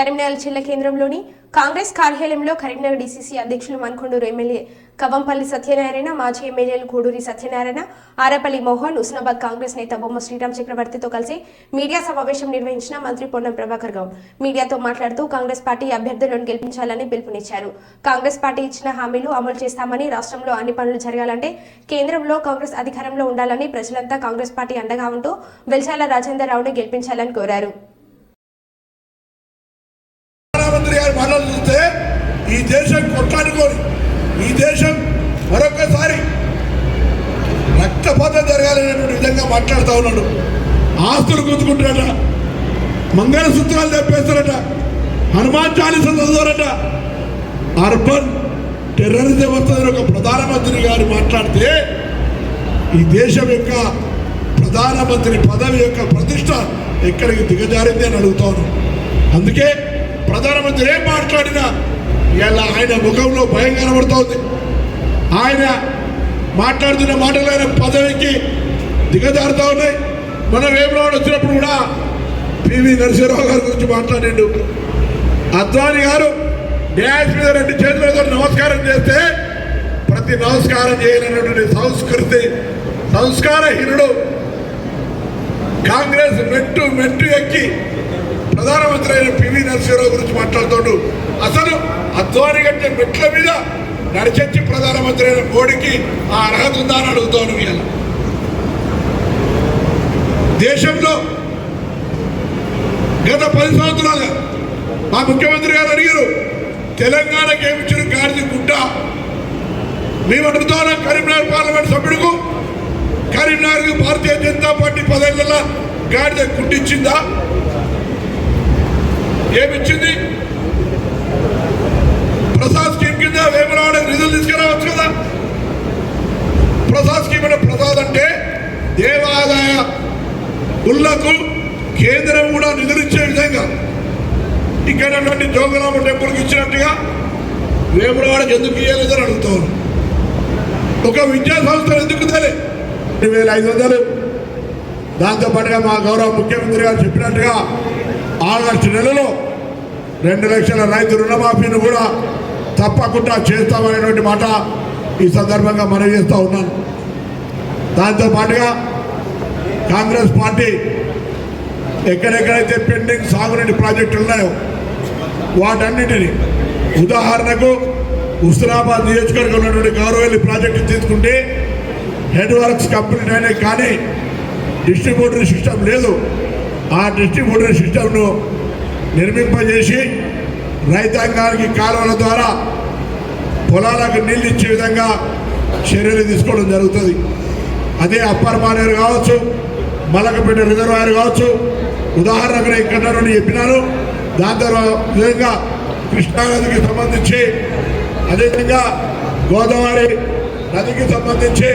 కరీంనగర్ జిల్లా కేంద్రంలోని కాంగ్రెస్ కార్యాలయంలో కరీంనగర్ డీసీసీ అధ్యక్షులు మన్కొండూరు ఎమ్మెల్యే కవంపల్లి సత్యనారాయణ మాజీ ఎమ్మెల్యేలు గూడూరి సత్యనారాయణ ఆరపల్లి మోహన్ హుస్నాబాద్ కాంగ్రెస్ నేత బొమ్మ శ్రీరామ్ చక్రవర్తితో కలిసి మీడియా సమావేశం నిర్వహించిన మంత్రి పొన్నం ప్రభాకర్ గౌడ్. మీడియాతో మాట్లాడుతూ కాంగ్రెస్ పార్టీ అభ్యర్థులను గెలిపించాలని పిలుపునిచ్చారు. కాంగ్రెస్ పార్టీ ఇచ్చిన హామీలు అమలు చేస్తామని రాష్ట్రంలో అన్ని పనులు జరగాలంటే కేంద్రంలో కాంగ్రెస్ అధికారంలో ఉండాలని ప్రజలంతా కాంగ్రెస్ పార్టీ అండగా ఉంటూ వెల్చాల రాజేందర్ రావును గెలిపించాలని కోరారు. ఈ దేశం కొట్లాడుకొని ఈ దేశం మరొకసారి రక్తపాతం జరగాలనేటువంటి విధంగా మాట్లాడుతూ ఉన్నాడు. ఆస్తులు గుంజుకుంటారట మంగళసూత్రాలు తెప్పేస్తారట హనుమాన్ చాలీస చదువుతారట. అర్బన్ టెర్రరిజం వస్తుందని ఒక ప్రధానమంత్రి గారు మాట్లాడితే ఈ దేశం యొక్క ప్రధానమంత్రి పదవి యొక్క ప్రతిష్ట ఎక్కడికి దిగజారింది అని అడుగుతాను అందుకే ప్రధానమంత్రి ఏం మాట్లాడినా ఇలా ఆయన ముఖంలో భయం కనబడుతోంది. ఆయన మాట్లాడుతున్న మాటలు ఆయన పదవికి దిగజారుతా ఉన్నాయి. మన వేమరాడు వచ్చినప్పుడు కూడా పివి నరసింహరావు గారి గురించి మాట్లాడిండు. అద్వాని గారు డ్యాష్ మీద రెండు చేతులతో నమస్కారం చేస్తే ప్రతి నమస్కారం చేయనటువంటి సంస్కృతి సంస్కారహీనుడు కాంగ్రెస్ మెట్టు మెట్టు ఎక్కి ప్రధానమంత్రి అయిన పివి నరసింహరావు గురించి మాట్లాడుతూ అసలు అద్వాని కంటే మెట్ల మీద నడిచొచ్చి ప్రధానమంత్రి అయిన మోడీకి ఆ అర్హత ఉందా అని అడుగుతాను ఇవాళ. దేశంలో గత పది సంవత్సరాలుగా మా ముఖ్యమంత్రి గారు అడిగారు తెలంగాణకి ఏమిచ్చిన గాడిది గుడ్డ? మేము అడుగుతాం కరీంనగర్ పార్లమెంట్ సభ్యుడికు కరీంనగర్కి భారతీయ జనతా పార్టీ పదేళ్ళ గాడిద గుడ్డిచ్చిందా? ఏమిచ్చింది ప్రసాద్ స్కీమ్ కింద వేమరావడం నిధులు తీసుకురావచ్చు కదా. ప్రసాద్ స్కీమ్ అంటే ప్రసాద్ అంటే దేవాదాయ ఉల్లకు కేంద్రం కూడా నిధులు ఇచ్చే విధంగా ఇక్కడ జోగరామ టెంపుల్కి ఇచ్చినట్టుగా వేమరాడకి ఎందుకు ఇవ్వలేదని అడుగుతాను ఒక విద్యా సంస్థలు ఎందుకు తెలియదు రెండు వేల ఐదు వందలు. దాంతోపాటుగా మా గౌరవ ముఖ్యమంత్రి గారు చెప్పినట్టుగా ఆగస్టు నెలలో రెండు లక్షల రైతు రుణమాఫీని కూడా తప్పకుండా చేస్తామనేటువంటి మాట ఈ సందర్భంగా మనవి చేస్తూ ఉన్నాను. దాంతోపాటుగా కాంగ్రెస్ పార్టీ ఎక్కడెక్కడైతే పెండింగ్ సాగునీటి ప్రాజెక్టులు ఉన్నాయో వాటన్నిటిని ఉదాహరణకు హుస్నాబాద్ నియోజకవర్గం ఉన్నటువంటి గౌరవెల్లి ప్రాజెక్టు తీసుకుంటే హెడ్ వర్క్స్ కంప్లీట్ అయినాయి కానీ డిస్ట్రిబ్యూటరీ సిస్టమ్ లేదు. ఆ డిస్ట్రిబ్యూటర్ సిస్టమ్ను నిర్మింపజేసి రైతాంగానికి కాలువల ద్వారా పొలాలకు నీళ్ళు ఇచ్చే విధంగా చర్యలు తీసుకోవడం జరుగుతుంది. అదే అప్పర్ మానేరు కావచ్చు మలకపేట రిజర్వాయర్ కావచ్చు ఉదాహరణకు నేను ఇక్కడ నుండి చెప్పినాను. దాని తర్వాత విధంగా కృష్ణానదికి సంబంధించి అదేవిధంగా గోదావరి నదికి సంబంధించి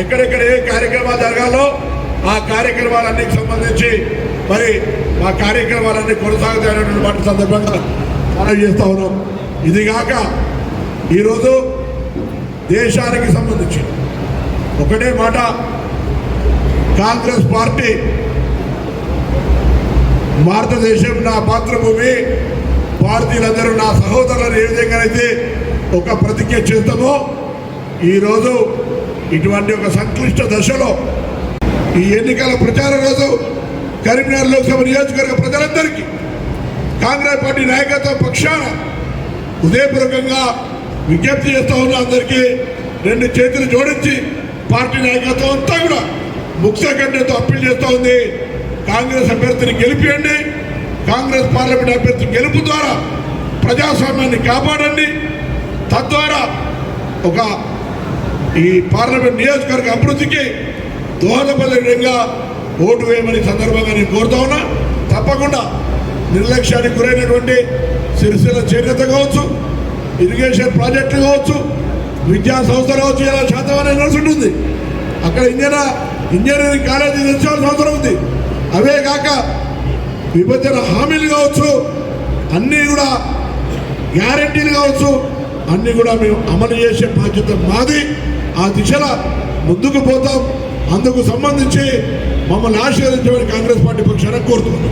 ఎక్కడెక్కడ ఏ కార్యక్రమాలు జరగాలో ఆ కార్యక్రమాలన్నిటికి సంబంధించి మరి మా కార్యక్రమాలన్నీ కొనసాగుతాయనేటువంటి వాటి సందర్భంగా మనం చేస్తూ ఉన్నాం. ఇది కాక ఈరోజు దేశానికి సంబంధించి ఒకటే మాట. కాంగ్రెస్ పార్టీ భారతదేశం నా మాతృభూమి భారతీయులందరూ నా సహోదరులను ఏ విధంగా అయితే ఒక ప్రతిజ్ఞ చేస్తామో ఈరోజు ఇటువంటి ఒక సంక్లిష్ట దశలో ఈ ఎన్నికల ప్రచార రోజు కరీంనగర్ లోక్సభ నియోజకవర్గ ప్రజలందరికీ కాంగ్రెస్ పార్టీ నాయకత్వ పక్షాన హృదయపూర్వకంగా విజ్ఞప్తి చేస్తా ఉన్న అందరికీ రెండు చేతులు జోడించి పార్టీ నాయకత్వం అంతా కూడా ముక్త గంటతో అప్పీల్ చేస్తూ ఉంది. కాంగ్రెస్ అభ్యర్థిని గెలిపియండి. కాంగ్రెస్ పార్లమెంట్ అభ్యర్థి గెలుపు ద్వారా ప్రజాస్వామ్యాన్ని కాపాడండి. తద్వారా ఒక ఈ పార్లమెంట్ నియోజకవర్గ అభివృద్ధికి దోహదపడే విధంగా ఓటు వేయమని సందర్భంగా నేను కోరుతా ఉన్నా. తప్పకుండా నిర్లక్ష్యానికి గురైనటువంటి సిరిసిల్ల చేనేత కావచ్చు ఇరిగేషన్ ప్రాజెక్టులు కావచ్చు విద్యా సంస్థలు కావచ్చు ఇలా శాతం అనేది నడిచి అక్కడ ఇంజన ఇంజనీరింగ్ కాలేజీ తెచ్చాల్సిన అవసరం ఉంది. అవే కాక విభజన హామీలు కావచ్చు అన్నీ కూడా గ్యారంటీలు కావచ్చు అన్నీ కూడా మేము అమలు చేసే బాధ్యత మాది. ఆ దిశలో ముందుకు పోతాం. అందుకు సంబంధించి మమ్మల్ని ఆశీర్వదించమని కాంగ్రెస్ పార్టీ పక్షాన కోరుతున్నాను